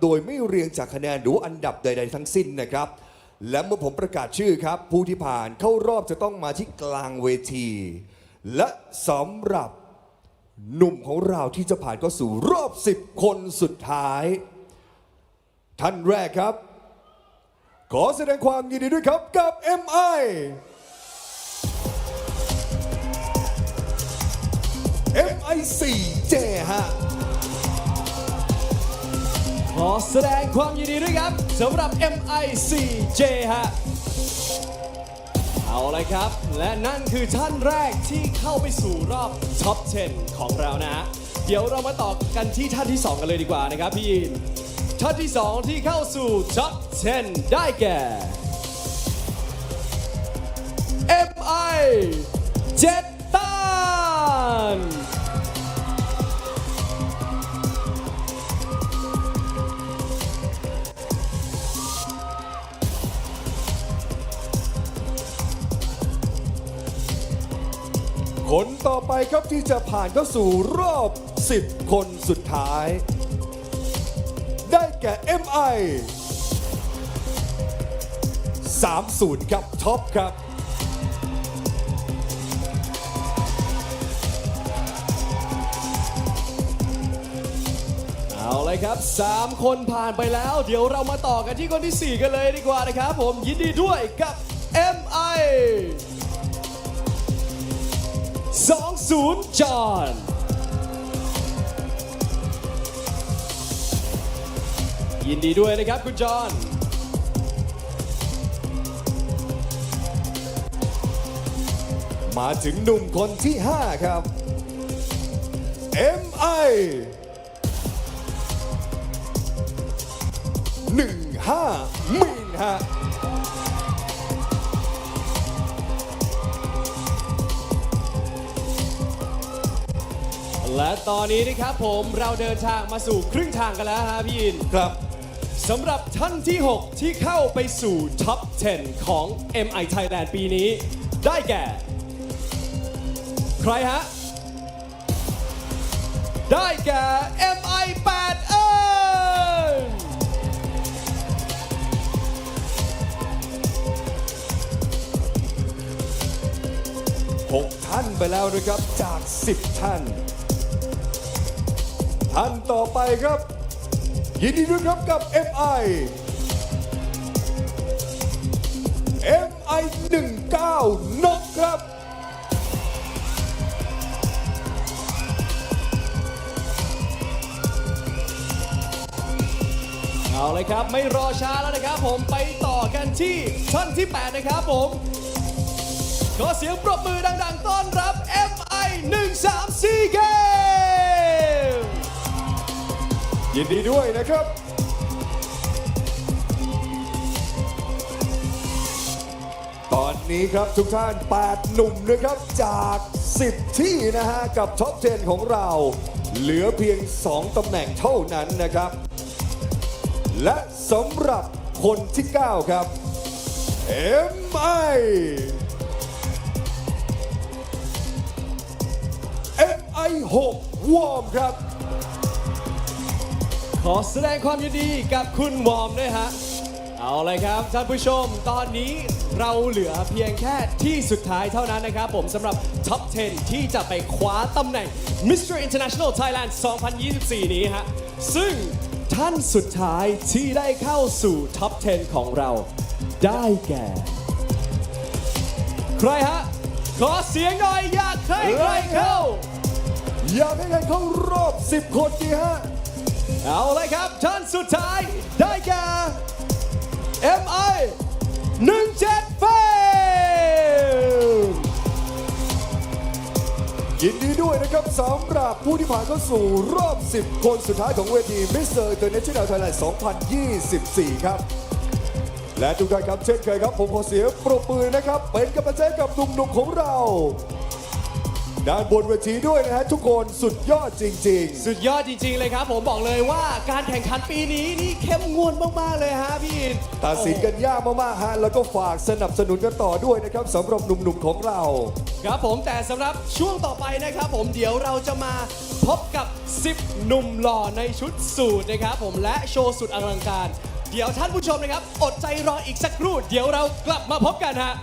โดยไม่เรียงจากคะแนนหรืออันดับใด ๆ ทั้งสิ้นนะครับ และเมื่อผมประกาศชื่อครับ ผู้ที่ผ่านเข้ารอบจะต้องมาที่กลางเวที และสำหรับหนุ่มของเราที่จะผ่านเข้าสู่รอบ 10 คนสุดท้าย ท่านแรกครับ ขอแสดงความยินดีด้วยครับกับ MI MI4J ขอแสดงความยินดีด้วยครับสำหรับ MICJ ฮะ เอาเลยครับ และนั่นคือท่านแรกที่เข้าไปสู่รอบท็อป 10 ของเรานะะเดี๋ยวเรามาต่อกันที่ท่านที่ 2 กันเลยดีกว่านะครับพี่อินท่านที่ 2 ที่เข้าสู่ท็อป 10 ได้แก่ MI 7 คนต่อไปครับที่จะผ่านเข้าสู่รอบ 10 คนสุดท้าย ได้แก่ MI 30 ครับท็อปครับ เอาเลยครับ 3 คนผ่านไปแล้ว เดี๋ยวเรามาต่อกันที่คนที่ 4 กันเลยดีกว่านะครับ ผมยินดีด้วยกับ MI 20จอห์นยินดีด้วยนะครับคุณจอห์นมาถึงหนุ่มคนที่ 5 ครับ MI 15มินฮะ และตอนนี้นะครับผมเราเดินทางมาสู่ครึ่งทางกันแล้วฮะพี่ยินครับสำหรับท่านที่ 6 ที่เข้าไปสู่ท็อป 10 ของ MI Thailand ปีนี้ ได้แก่ ใครฮะ ได้แก่ MI 8เอิญ6ท่านไปแล้วนะครับจาก 10 ท่าน ท่านต่อไปครับ ยินดีด้วยครับกับ MI MI 19นกครับเอาเลยครับ ไม่รอช้าแล้วนะครับผมไปต่อกันที่ท่านที่ 8 นะครับผม ขอเสียงปรบมือดัง ๆ ต้อนรับ MI 134 g a m ยินดีด้วยนะครับ ตอนนี้ครับทุกท่าน 8 หนุ่มนะครับจาก 10 ที่นะฮะ กับท็อป 10 ของเรา เหลือเพียง 2 ตำแหน่งเท่านั้นนะครับ และสำหรับคนที่ 9 ครับ MI MI 6วอร์มครับ ขอแสดงความยินดีกับคุณวอมด้วยฮะ เอาเลยครับท่านผู้ชม ตอนนี้เราเหลือเพียงแค่ที่สุดท้ายเท่านั้นนะครับ ผมสำหรับท็อป 10 ที่จะไปคว้าตำแหน่ง Mr. International Thailand 2024 นี้ฮะ ซึ่งท่านสุดท้ายที่ได้เข้าสู่ท็อป 10 ของเรา ได้แก่ ใครฮะ ขอเสียงหน่อยอยากให้ใครเข้า อยากให้ใครเข้ารอบ 10 คนดีฮะ เอาเลยครับท่านสุดท้ายได้แก่ MI 17เฟมยินดีด้วยนะครับสำหรับผู้ที่ผ่านเข้าสู่รอบ 10 คนสุดท้ายของเวที Mr. International Thailand 2024 ครับ และทุกท่านครับเช่นเคยครับ ผมขอเสียงปรบมือนะครับ เป็นกำลังใจกับหนุ่มๆของเรา ด้านบนเวทีด้วยนะฮะทุกคนสุดยอดจริงสุดยอดจริง ๆ เลยครับ ผมบอกเลยว่าการแข่งขันปีนี้นี่เข้มงวดมาก ๆ เลยฮะพี่อินๆตัดสินกันยากมากๆฮะแล้วก็ฝากสนับสนุนกันต่อด้วยนะครับสำหรับหนุ่มๆของเรา ครับผมแต่สำหรับช่วงต่อไปนะครับ ผมเดี๋ยวเราจะมาพบกับ 10หนุ่มหล่อในชุดสูทนะครับ ผมและโชว์สุดอลังการ เดี๋ยวท่านผู้ชมนะครับ อดใจรออีกสักครู่ เดี๋ยวเรากลับมาพบกันฮะ